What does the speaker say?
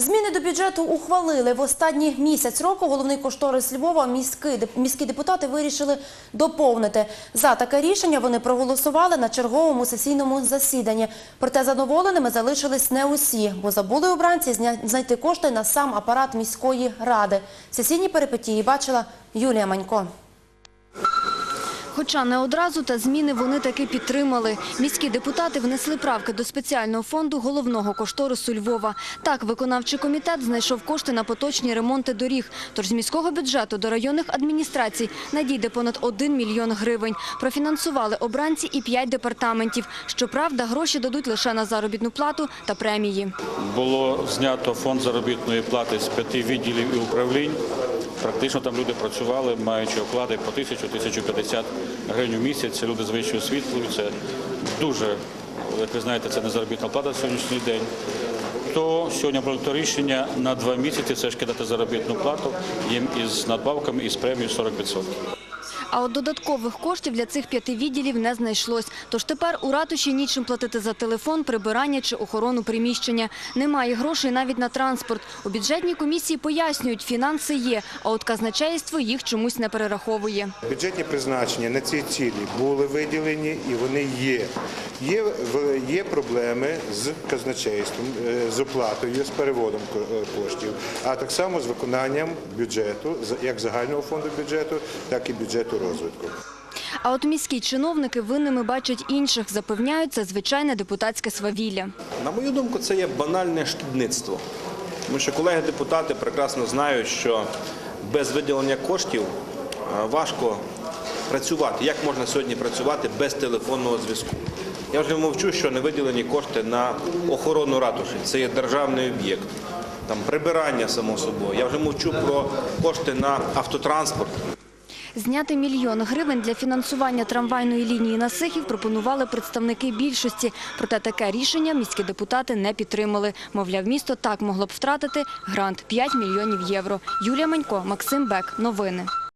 Зміни до бюджету ухвалили. В останній місяць року головний кошторис Львова міські, депутати вирішили доповнити. За таке рішення вони проголосували на черговому сесійному засіданні. Проте задоволеними залишились не усі, бо забули обранці знайти кошти на сам апарат міської ради. Сесійні перипетії бачила Юлія Манько. Хоча не одразу, та зміни вони таки підтримали. Міські депутати внесли правки до спеціального фонду головного кошторису Львова. Так, виконавчий комітет знайшов кошти на поточні ремонти доріг. Тож з міського бюджету до районних адміністрацій надійде понад 1 мільйон гривень. Профінансували обранці і 5 департаментів. Щоправда, гроші дадуть лише на заробітну плату та премії. Було знято фонд заробітної плати з п'яти відділів і управлінь. Практично там люди працювали, маючи оклади по тисячу, тисячу п'ятдесят гривень у місяць. Люди з вищою освітою. Це дуже, як ви знаєте, це не заробітна плата на сьогоднішній день. То сьогодні було то рішення на два місяці все ж кидати заробітну плату їм із надбавками і з премією 40%. А от додаткових коштів для цих п'яти відділів не знайшлось. Тож тепер у ратуші нічим платити за телефон, прибирання чи охорону приміщення. Немає грошей навіть на транспорт. У бюджетній комісії пояснюють, фінанси є, а от казначейство їх чомусь не перераховує. Бюджетні призначення на ці цілі були виділені і вони є. Є, в- є проблеми з казначейством, е, з оплатою, з переводом ко- е, коштів, а так само з виконанням бюджету, з- як загального фонду бюджету, так і бюджету розвитку. А от міські чиновники винними бачать інших, запевняють, це звичайне депутатське свавілля. На мою думку, це є банальне шкідництво. Тому що колеги-депутати прекрасно знають, що без виділення коштів е, важко працювати. Як можна сьогодні працювати без телефонного зв'язку? Я вже мовчу, що не виділені кошти на охорону ратуші. Це є державний об'єкт. Там прибирання само собою. Я вже мовчу про кошти на автотранспорт. Зняти мільйон гривень для фінансування трамвайної лінії на Сихів пропонували представники більшості. Проте таке рішення міські депутати не підтримали. Мовляв, місто так могло б втратити грант 5 мільйонів євро. Юлія Манько, Максим Бек. Новини.